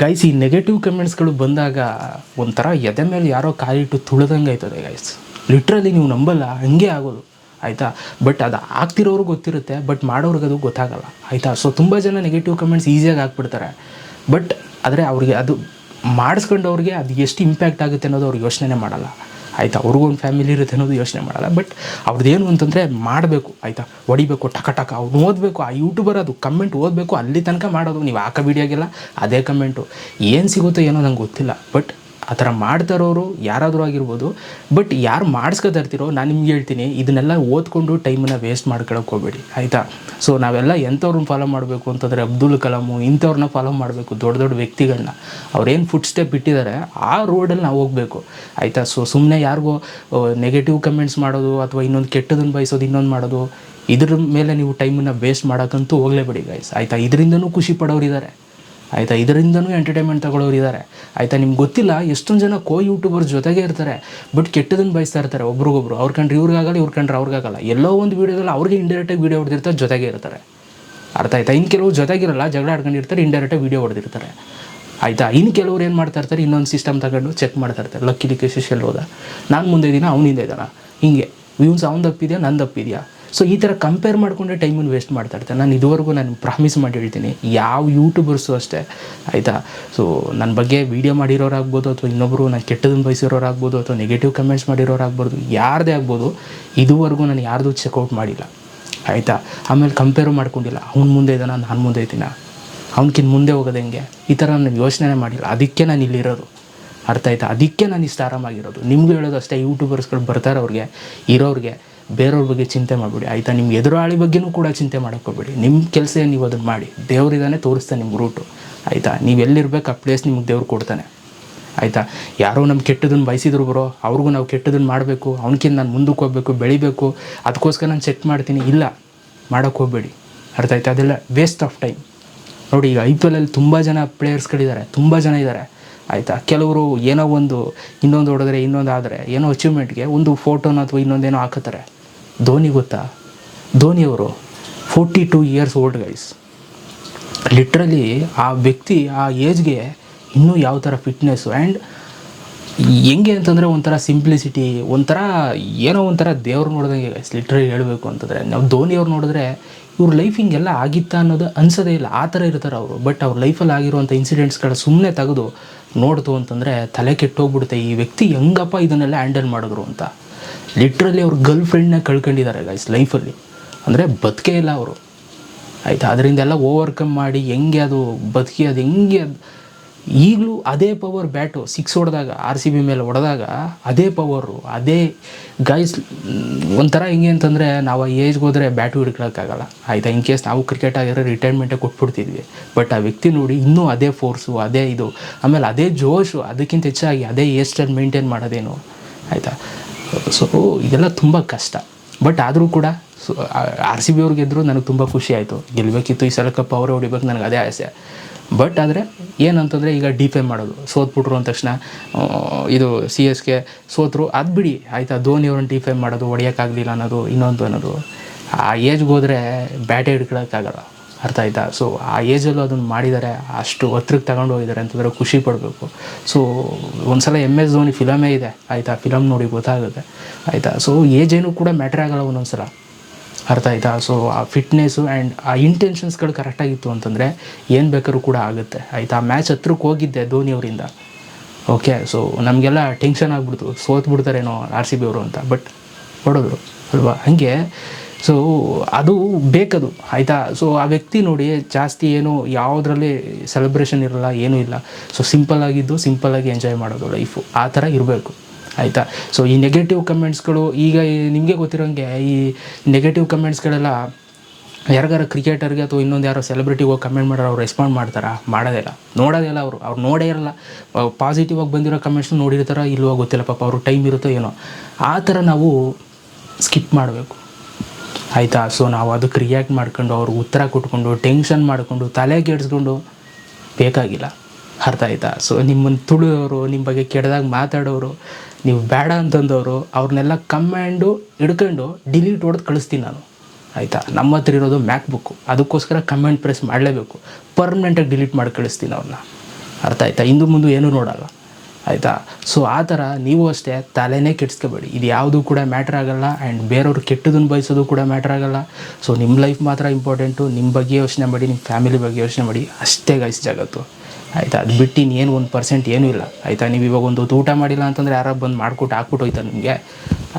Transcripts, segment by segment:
Guys ಈ negative ಕಮೆಂಟ್ಸ್ಗಳು ಬಂದಾಗ ಒಂಥರ ಎದೆ ಮೇಲೆ ಯಾರೋ ಕಾಲಿಟ್ಟು ತುಳಿದಂಗೆ ಆಯ್ತದೆ ಗೈಸ್ ಲಿಟ್ರಲಿ ನೀವು ನಂಬಲ್ಲ, ಹಂಗೆ ಆಗೋದು, ಆಯಿತಾ? ಬಟ್ ಅದು ಆಗ್ತಿರೋರು ಗೊತ್ತಿರುತ್ತೆ ಬಟ್ ಮಾಡೋರ್ಗೆ ಅದು ಗೊತ್ತಾಗಲ್ಲ, ಆಯಿತಾ? ಸೊ ತುಂಬ ಜನ ನೆಗೆಟಿವ್ ಕಮೆಂಟ್ಸ್ ಈಸಿಯಾಗಿ ಹಾಕ್ಬಿಡ್ತಾರೆ. ಬಟ್ ಆದರೆ ಅವ್ರಿಗೆ ಅದು ಮಾಡಿಸ್ಕೊಂಡವ್ರಿಗೆ ಅದು ಎಷ್ಟು ಇಂಪ್ಯಾಕ್ಟ್ ಆಗುತ್ತೆ ಅನ್ನೋದು ಅವ್ರಿಗೆ ಯೋಚನೆ ಮಾಡಲ್ಲ. ಆಯಿತಾ ಅವ್ರಿಗೊಂದು ಫ್ಯಾಮಿಲಿ ಇರುತ್ತೆ ಅನ್ನೋದು ಯೋಚನೆ ಮಾಡಲ್ಲ. ಬಟ್ ಅವ್ರದ್ದೇನು ಅಂತಂದರೆ ಮಾಡಬೇಕು, ಆಯಿತಾ? ಹೊಡಿಬೇಕು, ಟಕ ಟಕ. ಅವ್ನು ಓದಬೇಕು, ಆ ಯೂಟ್ಯೂಬರ್ ಅದು ಕಮೆಂಟ್ ಓದಬೇಕು, ಅಲ್ಲಿ ತನಕ ಮಾಡೋದು. ನೀವು ಹಾಕೋ ವೀಡಿಯೋಗೆಲ್ಲ ಅದೇ ಕಮೆಂಟು ಏನು ಸಿಗುತ್ತೋ ಏನೋ ನಂಗೆ ಗೊತ್ತಿಲ್ಲ. ಬಟ್ ಆ ಥರ ಮಾಡ್ತಾರೋರು ಯಾರಾದರೂ ಆಗಿರ್ಬೋದು. ಬಟ್ ಯಾರು ಮಾಡಿಸ್ಕೊತಾ ಇರ್ತೀರೋ, ನಾನು ನಿಮ್ಗೆ ಹೇಳ್ತೀನಿ, ಇದನ್ನೆಲ್ಲ ಓದ್ಕೊಂಡು ಟೈಮನ್ನ ವೇಸ್ಟ್ ಮಾಡ್ಕೊಳಕ್ಕೆ ಹೋಗ್ಬೇಡಿ, ಆಯಿತಾ? ಸೊ ನಾವೆಲ್ಲ ಎಂಥವ್ರನ್ನ ಫಾಲೋ ಮಾಡಬೇಕು ಅಂತಂದರೆ ಅಬ್ದುಲ್ ಕಲಾಮು, ಇಂಥವ್ರನ್ನ ಫಾಲೋ ಮಾಡಬೇಕು, ದೊಡ್ಡ ದೊಡ್ಡ ವ್ಯಕ್ತಿಗಳನ್ನ ಅವ್ರೇನು ಫುಡ್ ಸ್ಟೆಪ್ ಇಟ್ಟಿದ್ದಾರೆ ಆ ರೋಡಲ್ಲಿ ನಾವು ಹೋಗಬೇಕು, ಆಯಿತಾ? ಸೊ ಸುಮ್ಮನೆ ಯಾರಿಗೋ ನೆಗೆಟಿವ್ ಕಮೆಂಟ್ಸ್ ಮಾಡೋದು ಅಥವಾ ಇನ್ನೊಂದು ಕೆಟ್ಟದನ್ನು ಬಯಸೋದು, ಇನ್ನೊಂದು ಮಾಡೋದು, ಇದ್ರ ಮೇಲೆ ನೀವು ಟೈಮನ್ನು ವೇಸ್ಟ್ ಮಾಡೋಕ್ಕಂತೂ ಹೋಗಲೇಬೇಡಿ ಗೈಸ್ ಆಯಿತಾ? ಇದರಿಂದನೂ ಖುಷಿ ಪಡೋರಿದ್ದಾರೆ ಆಯಿತಾ? ಇದರಿಂದನೂ ಎಂಟರ್ಟೈನ್ಮೆಂಟ್ ತಗೊಳ್ಳೋರು ಇದ್ದಾರೆ ಆಯಿತಾ? ನಿಮ್ಗೆ ಗೊತ್ತಿಲ್ಲ, ಎಷ್ಟೊಂದು ಜನ ಕೋ ಯೂಟ್ಯೂಬರ್ ಜೊತೆಗೆ ಇರ್ತಾರೆ ಬಟ್ ಕೆಟ್ಟದನ್ನು ಬಯಸ್ತಾ ಇರ್ತಾರೆ ಒಬ್ರಿಗೊಬ್ರು. ಅವ್ರ ಕಂಡ್ರೆ ಇವ್ರಿಗಾಗಲ್ಲ ಇವ್ರ ಕಂಡ್ರೆ ಅವ್ರಿಗಾಗಲ್ಲ. ಎಲ್ಲೋ ಒಂದು ವೀಡಿಯೋದಲ್ಲಿ ಅವ್ರಿಗೆ ಇಂಡೈರೆಕ್ಟಾಗಿ ವೀಡಿಯೋ ಹೊಡೆದಿರ್ತಾರೆ, ಜೊತೆಗೆ ಇರ್ತಾರೆ. ಅರ್ಥ ಆಯ್ತಾ? ಇನ್ನು ಕೆಲವು ಜೊತೆಗಿರಲ್ಲ ಜಗಳ ಆಡ್ಕೊಂಡಿರ್ತಾರೆ ಇಂಡೈರೆಕ್ಟಾಗಿ ವೀಡಿಯೋ ಹೊಡೆದಿರ್ತಾರೆ. ಆಯಿತಾ? ಇನ್ನು ಕೆಲವ್ರು ಏನು ಮಾಡ್ತಾ ಇರ್ತಾರೆ, ಇನ್ನೊಂದು ಸಿಸ್ಟಮ್ ತಗೊಂಡು ಚೆಕ್ ಮಾಡ್ತಾ ಇರ್ತಾರೆ. ಲಕ್ಕಿ ಲಿಕ್ಕಿ ಶಿಷ್ಯಲ್ಲಿ ಹೋದ. ನಾನು ಮುಂದೆ ಇದ್ದೀನ ಅವನಿಂದ ಇದ್ದಾನ? ಹೀಗೆ. ವ್ಯೂನ್ಸ್ ಅವ್ನು ತಪ್ಪಿದೆಯಾ ನನ್ನ ತಪ್ಪಿದೆಯಾ? ಸೊ ಈ ಥರ ಕಂಪೇರ್ ಮಾಡಿಕೊಂಡೆ ಟೈಮನ್ನು ವೇಸ್ಟ್ ಮಾಡ್ತಾ ಇರ್ತಾರೆ. ನಾನು ಇದುವರೆಗೂ ನಾನು ಪ್ರಾಮಿಸ್ ಮಾಡಿ ಹೇಳ್ತೀನಿ. ಯಾವ ಯೂಟ್ಯೂಬರ್ಸು ಅಷ್ಟೇ, ಆಯಿತಾ? ಸೊ ನನ್ನ ಬಗ್ಗೆ ವೀಡಿಯೋ ಮಾಡಿರೋರಾಗ್ಬೋದು ಅಥವಾ ಇನ್ನೊಬ್ಬರು ನಾನು ಕೆಟ್ಟದನ್ನು ಬಯಸಿರೋರಾಗ್ಬೋದು ಅಥವಾ ನೆಗೆಟಿವ್ ಕಮೆಂಟ್ಸ್ ಮಾಡಿರೋರಾಗ್ಬೋದು, ಯಾರದೇ ಆಗ್ಬೋದು, ಇದುವರೆಗೂ ನಾನು ಯಾರ್ದು ಚೆಕ್ಔಟ್ ಮಾಡಿಲ್ಲ. ಆಯಿತಾ? ಆಮೇಲೆ ಕಂಪೇರು ಮಾಡ್ಕೊಂಡಿಲ್ಲ. ಅವ್ನು ಮುಂದೆ ಇದ್ದಾನ, ನಾನು ಮುಂದೆ ಇದ್ದೀನ? ಅವ್ನಕ್ಕಿಂತ ಮುಂದೆ ಹೋಗೋದು ಹೆಂಗೆ? ಈ ಥರ ನಾನು ಯೋಚನೆ ಮಾಡಿಲ್ಲ. ಅದಕ್ಕೆ ನಾನು ಇಲ್ಲಿರೋದು. ಅರ್ಥ ಆಯ್ತಾ? ಅದಕ್ಕೆ ನಾನು ಇಷ್ಟು ಆರಾಮಾಗಿರೋದು. ನಿಮಗೂ ಹೇಳೋದು ಅಷ್ಟೇ ಯೂಟ್ಯೂಬರ್ಸ್ಗಳು ಬರ್ತಾರೆ ಅವ್ರಿಗೆ, ಇರೋರಿಗೆ. ಬೇರೆಯವ್ರ ಬಗ್ಗೆ ಚಿಂತೆ ಮಾಡಬೇಡಿ. ಆಯಿತಾ? ನಿಮ್ಮ ಎದುರಾಳಿ ಬಗ್ಗೆನೂ ಕೂಡ ಚಿಂತೆ ಮಾಡೋಕ್ಕೋಗ್ಬೇಡಿ ನಿಮ್ಮ ಕೆಲಸ ನೀವು ಅದನ್ನು ಮಾಡಿ. ದೇವರಿದಾನೆ ತೋರಿಸ್ತಾನೆ ನಿಮ್ಗೆ ರೂಟು ಆಯಿತಾ? ನೀವು ಎಲ್ಲಿರ್ಬೇಕು ಆ ಪ್ಲೇಸ್ ನಿಮ್ಗೆ ದೇವ್ರು ಕೊಡ್ತಾನೆ. ಆಯಿತಾ? ಯಾರೋ ನಮ್ಮ ಕೆಟ್ಟದನ್ನು ಬಯಸಿದ್ರು ಬರೋ. ಅವ್ರಿಗೂ ನಾವು ಕೆಟ್ಟದನ್ನು ಮಾಡಬೇಕು. ಅವನಕ್ಕಿಂತ ನಾನು ಮುಂದಕ್ಕೆ ಹೋಗ್ಬೇಕು, ಬೆಳಿಬೇಕು. ಅದಕ್ಕೋಸ್ಕರ ನಾನು ಸೆಟ್ ಮಾಡ್ತೀನಿ. ಇಲ್ಲ ಮಾಡೋಕ್ಕೆ ಹೋಗಬೇಡಿ. ಅರ್ಥ ಆಯ್ತಾ? ಅದೆಲ್ಲ ವೇಸ್ಟ್ ಆಫ್ ಟೈಮ್ ನೋಡಿ, ಈಗ ಐ ಪಿ ಎಲಲ್ಲಿ ತುಂಬ ಜನ ಪ್ಲೇಯರ್ಸ್ಗಳಿದ್ದಾರೆ ತುಂಬ ಜನ ಇದ್ದಾರೆ. ಆಯಿತಾ? ಕೆಲವರು ಏನೋ ಒಂದು, ಇನ್ನೊಂದು ಹೊಡೆದ್ರೆ ಇನ್ನೊಂದು ಆದರೆ, ಏನೋ ಅಚೀವ್ಮೆಂಟ್ಗೆ ಒಂದು ಫೋಟೋನ ಅಥವಾ ಇನ್ನೊಂದೇನೋ ಹಾಕುತ್ತಾರೆ. ಧೋನಿ ಗೊತ್ತಾ? ಧೋನಿಯವರು forty two years old guys literally ಆ ವ್ಯಕ್ತಿ ಆ ಏಜ್ಗೆ ಇನ್ನೂ ಯಾವ ಥರ ಫಿಟ್ನೆಸ್ಸು ಆ್ಯಂಡ್ ಹೆಂಗೆ ಅಂತಂದರೆ ಒಂಥರ ಸಿಂಪ್ಲಿಸಿಟಿ ಒಂಥರ ಏನೋ ಒಂಥರ ದೇವ್ರು ನೋಡ್ದಂಗೆ ಲಿಟ್ರಲಿ ಹೇಳಬೇಕು ಅಂತಂದರೆ. ನಾವು ಧೋನಿಯವ್ರು ನೋಡಿದ್ರೆ ಇವ್ರ ಲೈಫ್ ಹಿಂಗೆಲ್ಲ ಆಗಿತ್ತಾ ಅನ್ನೋದು ಅನ್ಸೋದೇ ಇಲ್ಲ. ಆ ಥರ ಇರ್ತಾರೆ ಅವರು. ಬಟ್ ಅವ್ರ ಲೈಫಲ್ಲಿ ಆಗಿರುವಂಥ ಇನ್ಸಿಡೆಂಟ್ಸ್ಗಳ ಸುಮ್ಮನೆ ತೆಗೆದು ನೋಡ್ತು ಅಂತಂದರೆ ತಲೆ ಕೆಟ್ಟೋಗ್ಬಿಡುತ್ತೆ. ಈ ವ್ಯಕ್ತಿ ಹೆಂಗಪ್ಪ ಇದನ್ನೆಲ್ಲ ಹ್ಯಾಂಡಲ್ ಮಾಡಿದ್ರು ಅಂತ. ಲಿಟ್ರಲಿ ಅವ್ರ ಗರ್ಲ್ ಫ್ರೆಂಡ್ನ ಕಳ್ಕೊಂಡಿದ್ದಾರೆ ಗೈಸ್ ಲೈಫಲ್ಲಿ ಅಂದರೆ ಬದುಕೇ ಇಲ್ಲ ಅವರು. ಆಯಿತಾ? ಅದರಿಂದೆಲ್ಲ ಓವರ್ಕಮ್ ಮಾಡಿ ಹೆಂಗೆ ಅದು ಬದುಕಿ ಅದು ಹೆಂಗೆ ಅದು ಈಗಲೂ ಅದೇ ಪವರ್ ಬ್ಯಾಟು ಸಿಕ್ಸ್ ಹೊಡೆದಾಗ ಆರ್ ಸಿ ಬಿ ಮೇಲೆ ಹೊಡೆದಾಗ ಅದೇ ಪವರು ಅದೇ ಗೈಸ್ ಒಂಥರ ಹೆಂಗೆ ಅಂತಂದರೆ ನಾವು ಆ ಏಜ್ಗೆ ಹೋದರೆ ಬ್ಯಾಟು ಹಿಡ್ಕೊಳಕ್ಕಾಗಲ್ಲ. ಆಯಿತಾ? ಇನ್ ಕೇಸ್ ನಾವು ಕ್ರಿಕೆಟ್ ಆಗಿರೋ ರಿಟೈರ್ಮೆಂಟೇ ಕೊಟ್ಬಿಡ್ತಿದ್ವಿ. ಬಟ್ ಆ ವ್ಯಕ್ತಿ ನೋಡಿ ಇನ್ನೂ ಅದೇ ಫೋರ್ಸು ಅದೇ ಇದು, ಆಮೇಲೆ ಅದೇ ಜೋಶು, ಅದಕ್ಕಿಂತ ಹೆಚ್ಚಾಗಿ ಅದೇ ಏಜ್ ಸ್ಟೈಲ್ ಮೇಂಟೈನ್ ಮಾಡೋದೇನು? ಆಯಿತಾ? ಸೊ ಇದೆಲ್ಲ ತುಂಬ ಕಷ್ಟ. ಬಟ್ ಆದರೂ ಕೂಡ ಸೊ ಆರ್ ಸಿ ಬಿ ಅವ್ರಿಗೆ ಗೆದ್ದರು ನನಗೆ ತುಂಬ ಖುಷಿ ಆಯಿತು. ಗೆಲ್ಲಬೇಕಿತ್ತು ಈ ಸಲ ಕಪ್ ಅವರೇ ಹೊಡಿಬೇಕು ನನಗೆ ಅದೇ ಆಸೆ. ಬಟ್ ಆದರೆ, ಏನಂತಂದರೆ ಈಗ ಡಿಫೈ ಮಾಡೋದು. ಸೋತ್ಬಿಟ್ರು ಅಂದ ತಕ್ಷಣ ಇದು ಸಿ ಎಸ್ ಕೆ ಸೋತರು. ಅದು ಬಿಡಿ, ಆಯಿತಾ, ಧೋನಿ ಅವ್ರನ್ನ ಡಿಫೈ ಮಾಡೋದು, ಹೊಡಿಯೋಕ್ಕಾಗಲಿಲ್ಲ ಅನ್ನೋದು, ಇನ್ನೊಂದು ಅನ್ನೋದು. ಆ ಏಜ್ಗೆ ಹೋದರೆ, ಬ್ಯಾಟೆ ಹಿಡ್ಕೊಳಕ್ಕಾಗಲ್ಲ. ಅರ್ಥ ಆಯ್ತಾ? ಸೊ ಆ ಏಜಲ್ಲೂ ಅದನ್ನು ಮಾಡಿದ್ದಾರೆ ಅಷ್ಟು ಹತ್ರಕ್ಕೆ ತಗೊಂಡು ಹೋಗಿದ್ದಾರೆ ಅಂತಂದರೆ ಖುಷಿ ಪಡಬೇಕು. ಸೊ ಒಂದ್ಸಲ ಎಂ ಎಸ್ ಧೋನಿ ಫಿಲಮೇ ಇದೆ. ಆಯಿತಾ? ಫಿಲಮ್ ನೋಡಿ ಗೊತ್ತಾಗುತ್ತೆ. ಆಯಿತಾ? ಸೊ ಏಜ್ ಏನು ಕೂಡ ಮ್ಯಾಟ್ರ್ ಆಗಲ್ಲ ಒಂದೊಂದು ಸಲ ಅರ್ಥ ಆಯ್ತಾ? ಸೊ ಆ ಫಿಟ್ನೆಸ್ಸು ಆ್ಯಂಡ್ ಆ ಇಂಟೆನ್ಷನ್ಸ್ಗಳು ಕರೆಕ್ಟಾಗಿತ್ತು ಅಂತಂದರೆ ಏನು ಬೇಕಾದ್ರೂ ಕೂಡ ಆಗುತ್ತೆ. ಆಯಿತಾ? ಆ ಮ್ಯಾಚ್ ಹತ್ರಕ್ಕೆ ಹೋಗಿದ್ದೆ ಧೋನಿ ಅವರಿಂದ. ಓಕೆ ಸೊ ನಮಗೆಲ್ಲ ಟೆನ್ಷನ್ ಆಗಿಬಿಡ್ತು. ಸೋತ್ಬಿಡ್ತಾರೇನೋ ಆರ್ ಸಿ ಬಿ ಅವರು ಅಂತ. ಬಟ್ ಹೊಡೋದ್ರು ಅಲ್ವಾ? ಹಾಗೆ ಸೊ ಅದು ಬೇಕದು, ಆಯಿತಾ? ಸೊ ಆ ವ್ಯಕ್ತಿ ನೋಡಿ ಜಾಸ್ತಿ ಏನು ಯಾವುದರಲ್ಲಿ ಸೆಲೆಬ್ರೇಷನ್ ಇರಲ್ಲ, ಏನೂ ಇಲ್ಲ. ಸೊ ಸಿಂಪಲ್ ಆಗಿದ್ದು ಸಿಂಪಲ್ಲಾಗಿ ಎಂಜಾಯ್ ಮಾಡೋದು ಲೈಫು ಆ ಥರ ಇರಬೇಕು, ಆಯಿತಾ? ಸೊ ಈ ನೆಗೆಟಿವ್ ಕಮೆಂಟ್ಸ್ಗಳು ಈಗ ನಿಮಗೆ ಗೊತ್ತಿರೋಂಗೆ ಈ ನೆಗೆಟಿವ್ ಕಮೆಂಟ್ಸ್ಗಳೆಲ್ಲ ಯಾರಿಗಾರ ಕ್ರಿಕೆಟರ್ಗೆ ಅಥವಾ ಇನ್ನೊಂದು ಯಾರೋ ಸೆಲೆಬ್ರಿಟಿಗೆ ಹೋಗಿ ಕಮೆಂಟ್ ಮಾಡೋರು ಅವ್ರು ರೆಸ್ಪಾಂಡ್ ಮಾಡ್ತಾರಾ? ಮಾಡೋದೇ ಇಲ್ಲ ನೋಡೋದೇ ಇಲ್ಲ ಅವರು. ಅವ್ರು ನೋಡೇ ಇರಲ್ಲ. ಪಾಸಿಟಿವ್ ಆಗಿ ಬಂದಿರೋ ಕಮೆಂಟ್ಸ್ನ ನೋಡಿರ್ತಾರ ಇಲ್ವೋ ಗೊತ್ತಿಲ್ಲ ಪಾಪ, ಅವ್ರ ಟೈಮ್ ಇರುತ್ತೋ ಏನೋ. ಆ ಥರ ನಾವು ಸ್ಕಿಪ್ ಮಾಡಬೇಕು. ಆಯಿತಾ? ಸೊ ನಾವು ಅದಕ್ಕೆ ರಿಯಾಕ್ಟ್ ಮಾಡ್ಕೊಂಡು ಅವ್ರು ಉತ್ತರ ಕೊಟ್ಕೊಂಡು ಟೆನ್ಷನ್ ಮಾಡಿಕೊಂಡು, ತಲೆ ಕೆಡಿಸ್ಕೊಂಡು ಬೇಕಾಗಿಲ್ಲ. ಅರ್ಥ ಆಯ್ತಾ? ಸೊ ನಿಮ್ಮನ್ನು ತುಳಿಯೋರು, ನಿಮ್ಮ ಬಗ್ಗೆ ಕೆಡ್ದಾಗ ಮಾತಾಡೋರು, ನೀವು ಬೇಡ ಅಂತಂದವರು ಅವ್ರನ್ನೆಲ್ಲ ಕಮ್ಯಾಂಡು ಹಿಡ್ಕೊಂಡು ಡಿಲೀಟ್ ಹೊಡೆದು ಕಳಿಸ್ತೀನಿ ನಾನು. ಆಯಿತಾ? ನಮ್ಮ ಹತ್ರ ಇರೋದು ಮ್ಯಾಕ್ ಬುಕ್ಕು ಅದಕ್ಕೋಸ್ಕರ ಕಮೆಂಟ್ ಪ್ರೆಸ್ ಮಾಡಲೇಬೇಕು. ಪರ್ಮನೆಂಟಾಗಿ ಡಿಲೀಟ್ ಮಾಡಿ ಕಳಿಸ್ತೀನಿ ಅವ್ರನ್ನ ಅರ್ಥ ಆಯ್ತಾ? ಇಂದು ಮುಂದೆ ಏನೂ ನೋಡಲ್ಲ. ಆಯಿತಾ? ಸೊ ಆ ಥರ ನೀವು ಅಷ್ಟೇ ತಲೆನೇ ಕೆಡಿಸ್ಕೋಬೇಡಿ. ಇದು ಯಾವುದೂ ಕೂಡ ಮ್ಯಾಟ್ರ್ ಆಗೋಲ್ಲ ಆ್ಯಂಡ್ ಬೇರೆಯವ್ರು ಕೆಟ್ಟದನ್ನು ಬಯಸೋದು ಕೂಡ ಮ್ಯಾಟ್ರ್ ಆಗೋಲ್ಲ. ಸೊ ನಿಮ್ಮ ಲೈಫ್ ಮಾತ್ರ ಇಂಪಾರ್ಟೆಂಟು ನಿಮ್ಮ ಬಗ್ಗೆ ಯೋಚನೆ ಮಾಡಿ ನಿಮ್ಮ ಫ್ಯಾಮಿಲಿ ಬಗ್ಗೆ ಯೋಚನೆ ಮಾಡಿ. ಅಷ್ಟೇ ಗೈಸ್ ಜಾಗತ್ತು. ಆಯಿತಾ? ಅದು ಬಿಟ್ಟು ಇನ್ನೇನು ಒಂದು ಪರ್ಸೆಂಟ್ ಏನೂ ಇಲ್ಲ. ಆಯಿತಾ? ನೀವು ಇವಾಗ ಒಂದು ಊಟ ಮಾಡಿಲ್ಲ ಅಂತಂದರೆ ಯಾರೋ ಬಂದು ಮಾಡ್ಕೊಟ್ಟು ಹಾಕ್ಬಿಟ್ಟು ಹೋಯ್ತಾ ನಿಮಗೆ?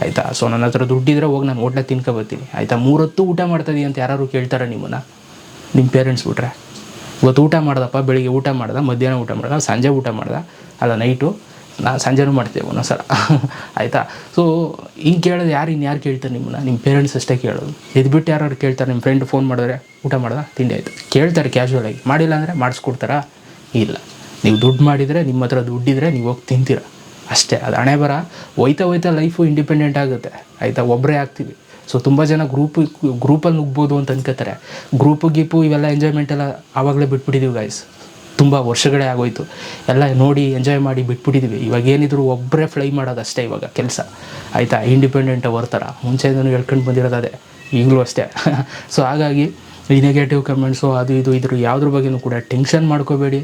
ಆಯಿತಾ? ಸೊ ನನ್ನ ಹತ್ರ ದುಡ್ಡಿದ್ರೆ ಹೋಗಿ ನಾನು ಹೋಟ್ಲಾಗ ತಿನ್ಕೊ ಬರ್ತೀನಿ. ಆಯಿತಾ? ಮೂರೊತ್ತು ಊಟ ಮಾಡ್ತದಿ ಅಂತ ಯಾರು ಕೇಳ್ತಾರೆ ನಿಮ್ಮನ್ನು? ನಿಮ್ಮ ಪೇರೆಂಟ್ಸ್ ಬಿಟ್ರೆ? ಇವತ್ತು ಊಟ ಮಾಡ್ದಪ್ಪ, ಬೆಳಿಗ್ಗೆ ಊಟ ಮಾಡ್ದೆ, ಮಧ್ಯಾಹ್ನ ಊಟ ಮಾಡ್ದೆ ಸಂಜೆ ಊಟ ಮಾಡ್ದೆ. ಅಲ್ಲ, ನೈಟು, ನಾ ಸಂಜೆನೂ ಮಾಡ್ತೇವೆ ಒಂದೊಂದ್ಸಲ. ಆಯಿತಾ? ಸೊ ಹಿಂಗೆ ಕೇಳೋದು ಯಾರು ಇನ್ನು ಯಾರು ಕೇಳ್ತಾರೆ ನಿಮ್ಮನ್ನ? ನಿಮ್ಮ ಪೇರೆಂಟ್ಸ್ ಅಷ್ಟೇ ಕೇಳೋದು. ಇದು ಬಿಟ್ಟು ಯಾರು ಕೇಳ್ತಾರೆ ನಿಮ್ಮ ಫ್ರೆಂಡ್ ಫೋನ್ ಮಾಡಿದ್ರೆ, ಊಟ ಮಾಡ್ದೆ, ತಿಂಡಿ ಆಯಿತು. ಕೇಳ್ತಾರೆ ಕ್ಯಾಶುವಲಾಗಿ ಮಾಡಿಲ್ಲ ಅಂದರೆ ಮಾಡಿಸ್ಕೊಡ್ತಾರಾ? ಇಲ್ಲ. ನೀವು ದುಡ್ಡು ಮಾಡಿದರೆ, ನಿಮ್ಮ ಹತ್ರ ದುಡ್ಡಿದ್ರೆ ನೀವು ಹೋಗಿ ತಿಂತೀರ. ಅಷ್ಟೇ. ಅದು ಹಣೆ ಬರ. ಹೋಯ್ತಾ ಹೋಯ್ತಾ ಲೈಫು ಇಂಡಿಪೆಂಡೆಂಟ್ ಆಗುತ್ತೆ. ಆಯಿತಾ? ಒಬ್ಬರೇ ಆಗ್ತೀವಿ. ಸೊ ತುಂಬ ಜನ ಗ್ರೂಪ್ ಗ್ರೂಪಲ್ಲಿ ನುಗ್ಬೋದು ಅಂತ ಅನ್ಕೋತಾರೆ. ಗ್ರೂಪ್ ಗೀಪು ಇವೆಲ್ಲ ಎಂಜಾಯ್ಮೆಂಟ್ ಎಲ್ಲ ಆವಾಗಲೇ ಬಿಟ್ಬಿಟ್ಟಿದ್ದೀವಿ ಗಾಯ್ಸ್ ತುಂಬ ವರ್ಷಗಳೇ ಆಗೋಯ್ತು. ಎಲ್ಲ ನೋಡಿ ಎಂಜಾಯ್ ಮಾಡಿ ಬಿಟ್ಬಿಟ್ಟಿದ್ದೀವಿ ಇವಾಗ ಏನಿದ್ರು ಒಬ್ಬರೇ ಫ್ಲೈ ಮಾಡೋದು ಅಷ್ಟೇ ಇವಾಗ ಕೆಲಸ. ಆಯಿತಾ? ಇಂಡಿಪೆಂಡೆಂಟ್ ಥರ ಮುಂಚೆಯಿಂದನೂ ಹೇಳ್ಕೊಂಡು ಬಂದಿರೋದು ಅದೇ. ಈಗಲೂ ಅಷ್ಟೇ. ಸೊ ಹಾಗಾಗಿ ಈ ನೆಗೆಟಿವ್ ಕಮೆಂಟ್ಸು ಅದು ಇದು ಇದ್ರ ಯಾವುದ್ರ ಬಗ್ಗೆನೂ ಕೂಡ ಟೆನ್ಷನ್ ಮಾಡ್ಕೋಬೇಡಿ.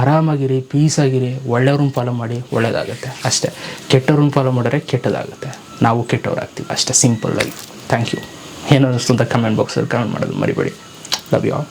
ಆರಾಮಾಗಿರಿ ಪೀಸಾಗಿರಿ ಒಳ್ಳೆಯವ್ರನ್ನ ಫಾಲೋ ಮಾಡಿ ಒಳ್ಳೆಯದಾಗುತ್ತೆ ಅಷ್ಟೇ. ಕೆಟ್ಟವ್ರನ್ನ ಫಾಲೋ ಮಾಡಿದ್ರೆ ಕೆಟ್ಟದಾಗುತ್ತೆ. ನಾವು ಕೆಟ್ಟವ್ರಾಗ್ತೀವಿ. ಅಷ್ಟೇ. Simple life thank you. ಏನು ಅನ್ನಿಸ್ತು ಅಂತ ಕಮೆಂಟ್ ಬಾಕ್ಸಲ್ಲಿ ಕಮೆಂಟ್ ಮಾಡೋದು ಮರಿಬೇಡಿ. Love you all